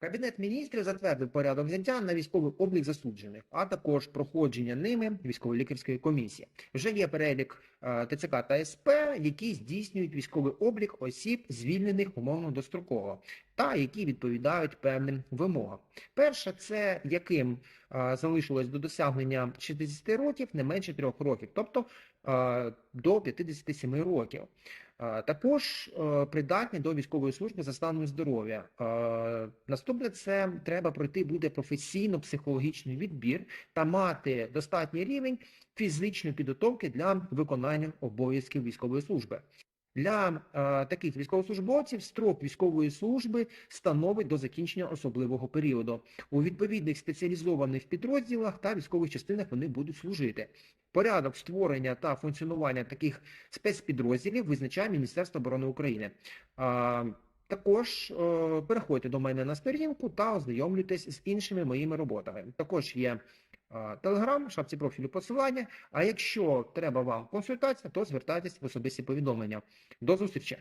Кабінет міністрів затвердив порядок взяття на військовий облік засуджених, а також проходження ними військово-лікарської комісії. Вже є перелік е, ТЦК та СП, які здійснюють військовий облік осіб, звільнених умовно достроково, та які відповідають певним вимогам. Перше, це яким е, залишилось до досягнення 60 років не менше 3 років, тобто е, до 57 років. Е, Також е, придатні до військової служби за станом здоров'я. Е, Наступне це треба пройти буде професійно-психологічний відбір та мати достатній рівень фізичної підготовки для виконання обов'язків військової служби. Для е, таких військовослужбовців строк військової служби становить до закінчення особливого періоду. У відповідних спеціалізованих підрозділах та військових частинах вони будуть служити. Порядок створення та функціонування таких спецпідрозділів визначає Міністерство оборони України. А, також е, переходьте до мене на сторінку та ознайомлюйтесь з іншими моїми роботами. Також є Телеграм, шапці профілю посилання. А якщо треба вам консультація, то звертайтесь в особисті повідомлення. До зустрічі!